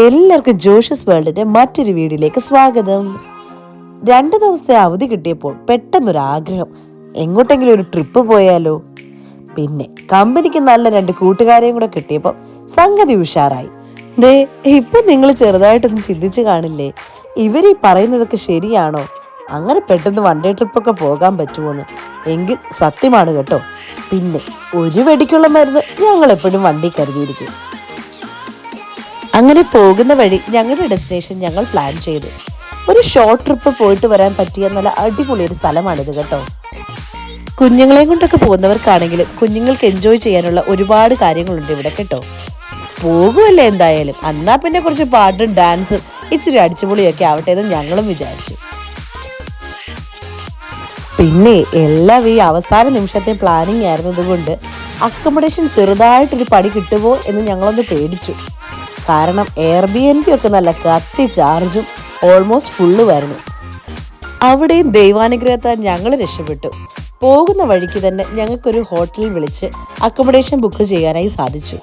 എല്ലാവർക്കും ജോഷസ് വേൾഡിന്റെ മറ്റൊരു വീഡിയോയിലേക്ക് സ്വാഗതം. രണ്ട് ദിവസത്തെ അവധി കിട്ടിയപ്പോൾ പെട്ടെന്നൊരു ആഗ്രഹം എങ്ങോട്ടെങ്കിലും ഒരു ട്രിപ്പ് പോയാലോ? പിന്നെ കമ്പനിക്ക് നല്ല രണ്ട് കൂട്ടുകാരെയും കൂടെ കിട്ടിയപ്പോൾ സംഗതി ഉഷാറായി. ദേ ഇപ്പൊ നിങ്ങൾ ചെറുതായിട്ടൊന്ന് ചിന്തിച്ചു കാണില്ലേ? ഇവരീ പറയുന്നതൊക്കെ ശരിയാണോ? അങ്ങനെ പെട്ടെന്ന് വൺ ഡേ ട്രിപ്പൊക്കെ പോകാൻ പറ്റുമോന്ന്? എങ്കിൽ സത്യമാണ് കേട്ടോ. പിന്നെ ഒരു വെടിക്കുള്ള മരുന്ന് ഞങ്ങൾ എപ്പോഴും വണ്ടി കരുതിയിരിക്കും. അങ്ങനെ പോകുന്ന വഴി ഞങ്ങളുടെ ഡെസ്റ്റിനേഷൻ ഞങ്ങൾ പ്ലാൻ ചെയ്തു. ഒരു ഷോർട്ട് ട്രിപ്പ് പോയിട്ട് വരാൻ പറ്റിയ നല്ല അടിപൊളി ഒരു സ്ഥലമാണിത് കേട്ടോ. കുഞ്ഞുങ്ങളെ കൊണ്ടൊക്കെ പോകുന്നവർക്കാണെങ്കിലും കുഞ്ഞുങ്ങൾക്ക് എൻജോയ് ചെയ്യാനുള്ള ഒരുപാട് കാര്യങ്ങളുണ്ട് ഇവിടെ കേട്ടോ. പോകുമല്ലേ എന്തായാലും? അന്നാ പിന്നെ കുറച്ച് പാട്ടും ഡാൻസും ഇച്ചിരി അടിച്ചുപൊളിയൊക്കെ ആവട്ടെ എന്ന് ഞങ്ങളും വിചാരിച്ചു. പിന്നെ എല്ലാം ഈ അവസാന നിമിഷത്തെ പ്ലാനിങ് ആയിരുന്നതുകൊണ്ട് അക്കോമഡേഷൻ ചെറുതായിട്ടൊരു പടി കിട്ടുമോ എന്ന് ഞങ്ങളൊന്ന് പേടിച്ചു. കാരണം എയർ ബി എൻ ബി ഒക്കെ നല്ല കത്തി ചാർജും ഓൾമോസ്റ്റ് ഫുള്ളുമായിരുന്നു അവിടെയും ദൈവാനുഗ്രഹത്താൽ ഞങ്ങൾ രക്ഷപ്പെട്ടു. പോകുന്ന വഴിക്ക് തന്നെ ഞങ്ങൾക്കൊരു ഹോട്ടലിൽ വിളിച്ച് അക്കോമഡേഷൻ ബുക്ക് ചെയ്യാനായി സാധിച്ചു.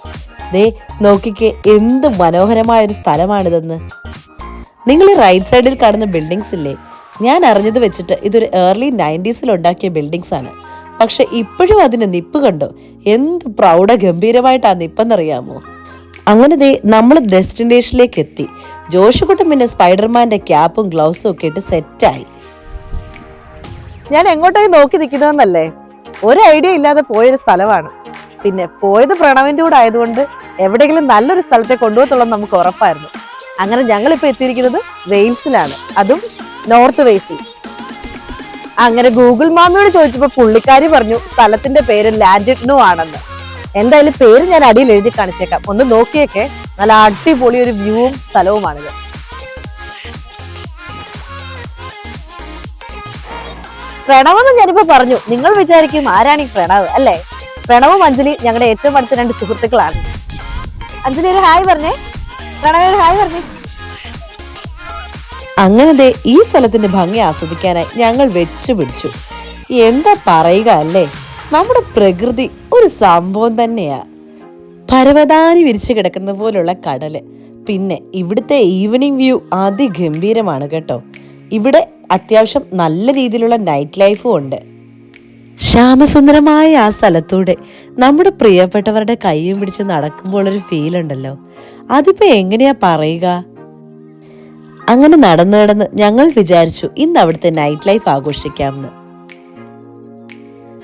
ദേ നോക്കിക്കേ എന്ത് മനോഹരമായ ഒരു സ്ഥലമാണിതെന്ന് നിങ്ങൾ റൈറ്റ് സൈഡിൽ കാണുന്ന ബിൽഡിങ്സ് ഇല്ലേ? ഞാൻ അറിഞ്ഞത് വെച്ചിട്ട് ഇതൊരു ഏർലി നയന്റീസിൽ ഉണ്ടാക്കിയ ബിൽഡിങ്സ് ആണ്. പക്ഷെ ഇപ്പോഴും അതിന് നിപ്പ് കണ്ടോ? എന്ത് പ്രൗഢ ഗംഭീരമായിട്ടാണ് നിപ്പെന്നറിയാമോ? അങ്ങനെ ദേ നമ്മൾ ഡെസ്റ്റിനേഷനിലേക്ക് എത്തി. ജോഷുകുട്ടൻ പിന്നെ സ്പൈഡർമാന്റെ ക്യാപ്പും ഗ്ലൗസും ഒക്കെ ഇട്ട് സെറ്റായി. ഞാൻ എങ്ങോട്ടായി നോക്കി നിൽക്കുന്നതെന്നല്ലേ? ഒരു ഐഡിയ ഇല്ലാതെ പോയൊരു സ്ഥലമാണ്. പിന്നെ പോയത് പ്രണവിന്റെ കൂടെ ആയതുകൊണ്ട് എവിടെയെങ്കിലും നല്ലൊരു സ്ഥലത്തെ കൊണ്ടുപോകത്തുള്ളത് നമുക്ക് ഉറപ്പായിരുന്നു. അങ്ങനെ ഞങ്ങൾ ഇപ്പൊ എത്തിയിരിക്കുന്നത് വെയിൽസിലാണ്. അതും നോർത്ത് വെയിൽസിൽ. അങ്ങനെ ഗൂഗിൾ മാമിനോട് ചോദിച്ചപ്പോൾ പുള്ളിക്കാരി പറഞ്ഞു സ്ഥലത്തിന്റെ പേര് ലാൻഡിഡ്നു ആണെന്ന്. എന്തായാലും പേര് ഞാൻ അടിയിൽ എഴുതി കാണിച്ചേക്കാം. ഒന്ന് നോക്കിയൊക്കെ. നല്ല അടിപൊളി ഒരു വ്യൂവും സ്ഥലവുമാണിത്. പ്രണവെന്ന് ഞാനിപ്പോ പറഞ്ഞു. നിങ്ങൾ വിചാരിക്കും ആരാണ് ഈ പ്രണവ് അല്ലേ? പ്രണവും അഞ്ജലി ഞങ്ങളുടെ ഏറ്റവും അടുത്ത രണ്ട് സുഹൃത്തുക്കളാണ്. അഞ്ജലി ഒരു ഹായ് പറഞ്ഞേ. പ്രണവ് ഒരു ഹായ് പറഞ്ഞേ. അങ്ങനെ ദേ ഈ സ്ഥലത്തിന്റെ ഭംഗി ആസ്വദിക്കാനായി ഞങ്ങൾ വെച്ചു പിടിച്ചു എന്താ പറയുക അല്ലേ? നമ്മുടെ പ്രകൃതി ഒരു സംഭവം തന്നെയാ. പരവതാനി വിരിച്ചു കിടക്കുന്ന പോലുള്ള കടൽ പിന്നെ ഇവിടുത്തെ ഈവനിങ് വ്യൂ അതിഗംഭീരമാണ് കേട്ടോ. ഇവിടെ അത്യാവശ്യം നല്ല രീതിയിലുള്ള നൈറ്റ് ലൈഫും ഉണ്ട്. ശ്യാമസുന്ദരമായ ആ സ്ഥലത്തൂടെ നമ്മുടെ പ്രിയപ്പെട്ടവരുടെ കൈയും പിടിച്ച് നടക്കുമ്പോൾ ഒരു ഫീൽ ഉണ്ടല്ലോ. അതിപ്പോ എങ്ങനെയാ പറയുക? അങ്ങനെ നടന്നു നടന്ന് ഞങ്ങൾ വിചാരിച്ചു ഇന്ന് അവിടുത്തെ നൈറ്റ് ലൈഫ് ആഘോഷിക്കാമെന്ന്.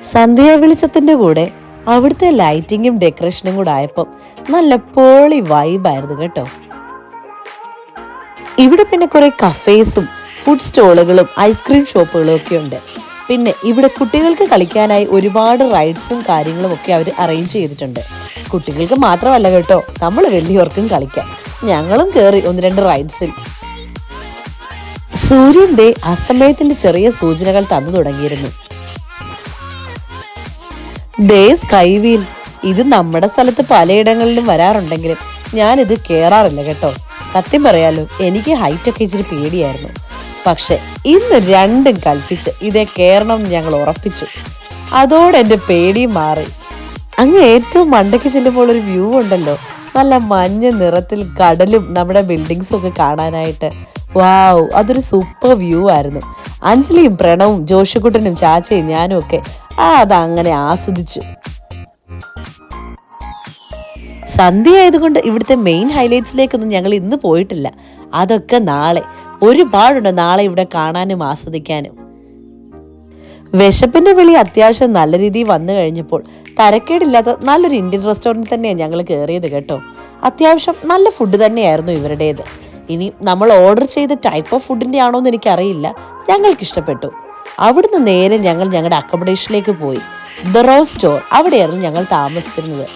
സന്ധ്യ വെളിച്ചത്തിന്റെ കൂടെ അവിടുത്തെ ലൈറ്റിങ്ങും ഡെക്കറേഷനും കൂടെ ആയപ്പം നല്ല പോളി വൈബായിരുന്നു കേട്ടോ. ഇവിടെ പിന്നെ കുറെ കഫേസും ഫുഡ് സ്റ്റോളുകളും ഐസ്ക്രീം ഷോപ്പുകളും ഒക്കെ ഉണ്ട്. പിന്നെ ഇവിടെ കുട്ടികൾക്ക് കളിക്കാനായി ഒരുപാട് റൈഡ്സും കാര്യങ്ങളും ഒക്കെ അവർ അറേഞ്ച് ചെയ്തിട്ടുണ്ട്. കുട്ടികൾക്ക് മാത്രമല്ല കേട്ടോ നമ്മൾ വലിയവർക്കും കളിക്കാം. ഞങ്ങളും കയറി ഒന്ന് രണ്ട് റൈഡ്സിൽ സൂര്യന്റെ അസ്തമയത്തിന്റെ ചെറിയ സൂചനകൾ തന്നു തുടങ്ങിയിരുന്നു. ദേ സ്കൈ വീൽ ഇത് നമ്മുടെ സ്ഥലത്ത് പലയിടങ്ങളിലും വരാറുണ്ടെങ്കിലും ഞാനിത് കേറാറില്ല കേട്ടോ. സത്യം പറയാലോ എനിക്ക് ഹൈറ്റ് ഒക്കെ ഇച്ചിരി പേടിയായിരുന്നു. പക്ഷെ ഇന്ന് രണ്ടും കൽപ്പിച്ച് ഇതേ കയറണം ഞങ്ങൾ ഉറപ്പിച്ചു. അതോടെ എന്റെ പേടി മാറി. അങ്ങ് ഏറ്റവും മണ്ടയ്ക്ക് ചെല്ലുമ്പോൾ ഒരു വ്യൂ ഉണ്ടല്ലോ. നല്ല മഞ്ഞ നിറത്തിൽ കടലും നമ്മുടെ ബിൽഡിങ്സും ഒക്കെ കാണാനായിട്ട്. വാവ് അതൊരു സൂപ്പർ വ്യൂ ആയിരുന്നു. അഞ്ജലിയും പ്രണവും ജോഷിക്കുട്ടനും ചാച്ചയും ഞാനും ഒക്കെ. അതങ്ങനെ ആസ്വദിച്ചു. സന്ധ്യ ആയതുകൊണ്ട് ഇവിടുത്തെ മെയിൻ ഹൈലൈറ്റ്സിലേക്കൊന്നും ഞങ്ങൾ ഇന്ന് പോയിട്ടില്ല. അതൊക്കെ നാളെ. ഒരുപാടുണ്ട് നാളെ ഇവിടെ കാണാനും ആസ്വദിക്കാനും. വിശപ്പിന്റെ വിളി അത്യാവശ്യം നല്ല രീതിയിൽ വന്നു കഴിഞ്ഞപ്പോൾ തരക്കേടില്ലാത്ത നല്ലൊരു ഇന്ത്യൻ റെസ്റ്റോറന്റ് തന്നെയാണ് ഞങ്ങൾ കയറിയത് കേട്ടോ. അത്യാവശ്യം നല്ല ഫുഡ് തന്നെയായിരുന്നു ഇവരുടേത്. ഇനി നമ്മൾ ഓർഡർ ചെയ്ത ടൈപ്പ് ഓഫ് ഫുഡിന്റെ ആണോ എന്ന് എനിക്കറിയില്ല. ഞങ്ങൾക്ക് ഇഷ്ടപ്പെട്ടു. അവിടുന്ന് നേരെ ഞങ്ങൾ ഞങ്ങളുടെ അക്കോമഡേഷനിലേക്ക് പോയി. ദ റോ സ്റ്റോർ അവിടെയായിരുന്നു ഞങ്ങൾ താമസിച്ചിരുന്നത്.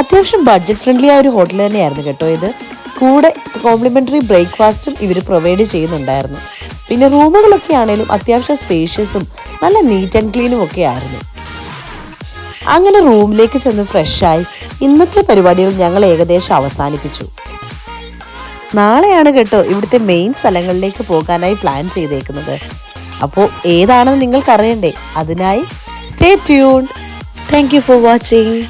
അത്യാവശ്യം ബഡ്ജറ്റ് ഫ്രണ്ട്ലി ആയ ഒരു ഹോട്ടൽ തന്നെയായിരുന്നു കേട്ടോ ഇത്. കൂടെ കോംപ്ലിമെന്ററി ബ്രേക്ക്ഫാസ്റ്റും ഇവർ പ്രൊവൈഡ് ചെയ്യുന്നുണ്ടായിരുന്നു. പിന്നെ റൂമുകളൊക്കെ ആണെങ്കിലും അത്യാവശ്യം സ്പേഷ്യസും നല്ല നീറ്റ് ആൻഡ് ക്ലീനും ഒക്കെ ആയിരുന്നു. അങ്ങനെ റൂമിലേക്ക് ചെന്ന് ഫ്രഷായി ഇന്നത്തെ പരിപാടികൾ ഞങ്ങൾ ഏകദേശം അവസാനിപ്പിച്ചു. നാളെയാണ് കേട്ടോ ഇവിടുത്തെ മെയിൻ സ്ഥലങ്ങളിലേക്ക് പോകാനായി പ്ലാൻ ചെയ്തേക്കുന്നത്. അപ്പോൾ ഏതാണെന്ന് നിങ്ങൾക്കറിയണ്ടേ? അതിനായി stay tune thank you for watching